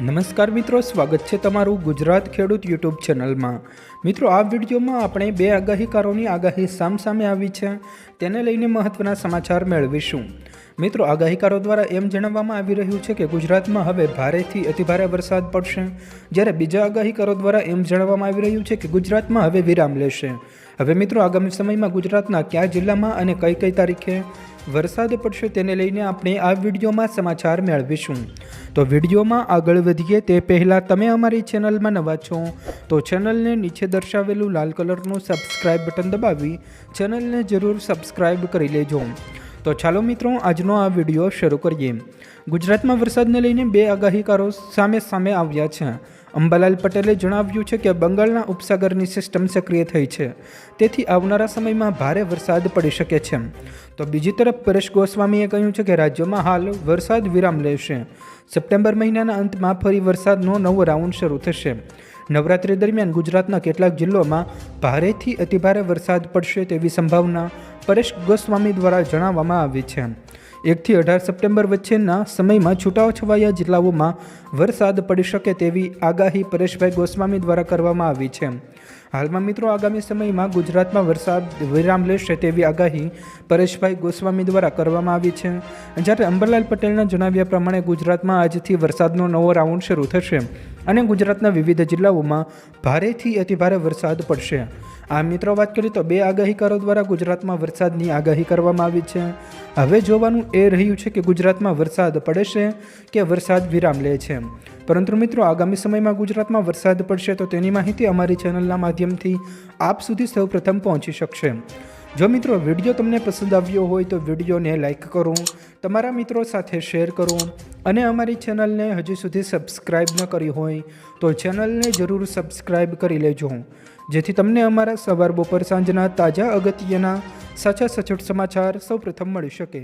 નમસ્કાર મિત્રો, સ્વાગત છે તમારું ગુજરાત ખેડૂત યુટ્યુબ ચેનલમાં. મિત્રો, આ વિડીયોમાં આપણે બે આગાહીકારોની આગાહી સામસામે આવી છે. તેને લઈને મહત્ત્વના સમાચાર મેળવીશું. મિત્રો, આગાહીકારો દ્વારા એમ જણાવવામાં આવી રહ્યું છે કે ગુજરાતમાં હવે ભારેથી અતિભારે વરસાદ પડશે. જ્યારે બીજા આગાહીકારો દ્વારા એમ જણાવવામાં આવી રહ્યું છે કે ગુજરાતમાં હવે વિરામ લેશે. હવે મિત્રો, આગામી સમયમાં ગુજરાતના કયા જિલ્લામાં અને કઈ કઈ તારીખે વરસાદ પડશે તેને લઈને આપણે આ વિડીયોમાં સમાચાર મેળવીશું. તો વિડીયોમાં આગળ વધીએ તે પહેલાં તમે અમારી ચેનલમાં નવા છો, તો ચેનલને નીચે દર્શાવેલું લાલ કલરનું સબસ્ક્રાઇબ બટન દબાવી ચેનલને જરૂર સબસ્ક્રાઇબ કરી લેજો. તો ચાલો મિત્રો, આજનો આ વીડિયો શરૂ કરીએ. ગુજરાતમાં વરસાદને લઈને બે આગાહીકારો સામે સામે આવ્યા છે. અંબાલાલ પટેલે જણાવ્યું છે કે બંગાળના ઉપસાગરની સિસ્ટમ સક્રિય થઈ છે. તેથી આવનારા સમયમાં ભારે વરસાદ પડી શકે છે. તો બીજી તરફ પરેશ ગોસ્વામીએ કહ્યું છે કે રાજ્યમાં હાલ વરસાદ વિરામ લેશે. સપ્ટેમ્બર મહિનાના અંતમાં ફરી વરસાદનો નવો રાઉન્ડ શરૂ થશે. નવરાત્રી દરમિયાન ગુજરાતના કેટલાક જિલ્લાઓમાં ભારેથી અતિભારે વરસાદ પડશે તેવી સંભાવના પરેશ ગોસ્વામી દ્વારા જણાવવામાં આવી છે. એકથી અઢાર સપ્ટેમ્બર વચ્ચેના સમયમાં છૂટાછવાયા જિલ્લાઓમાં વરસાદ પડી શકે તેવી આગાહી પરેશભાઈ ગોસ્વામી દ્વારા કરવામાં આવી છે. હાલમાં મિત્રો આગામી સમયમાં ગુજરાતમાં વરસાદ વિરામ લેશે તેવી આગાહી પરેશભાઈ ગોસ્વામી દ્વારા કરવામાં આવી છે. જ્યારે અંબરલાલ પટેલના જણાવ્યા પ્રમાણે ગુજરાતમાં આજથી વરસાદનો નવો રાઉન્ડ શરૂ થશે અને ગુજરાતના વિવિધ જિલ્લાઓમાં ભારેથી અતિભારે વરસાદ પડશે. આ મિત્રો વાત કરીએ તો બે આગાહીકારો દ્વારા ગુજરાતમાં વરસાદની આગાહી કરવામાં આવી છે. હવે જોવાનું એ રહ્યું છે કે ગુજરાતમાં વરસાદ પડે છે કે વરસાદ વિરામ લે છે. પરંતુ મિત્રો, આગામી સમયમાં ગુજરાતમાં વરસાદ પડશે તો તેની માહિતી અમારી ચેનલના માધ્યમથી આપ સુધી સૌપ્રથમ પહોંચી શકશે. જો મિત્રો, વીડિયો તમને પસંદ આવ્યો હોય તો વિડીયોને લાઇક કરો, તમારા મિત્રો સાથે શેર કરો અને અમારી ચેનલને હજી સુધી સબસ્ક્રાઇબ ન કરી હોય તો ચેનલને જરૂર સબસ્ક્રાઇબ કરી લેજો. જેથી તમને અમારા સવાર બપોર સાંજના તાજા અગત્યના સાચા સચોટ સમાચાર સૌપ્રથમ મળી શકે.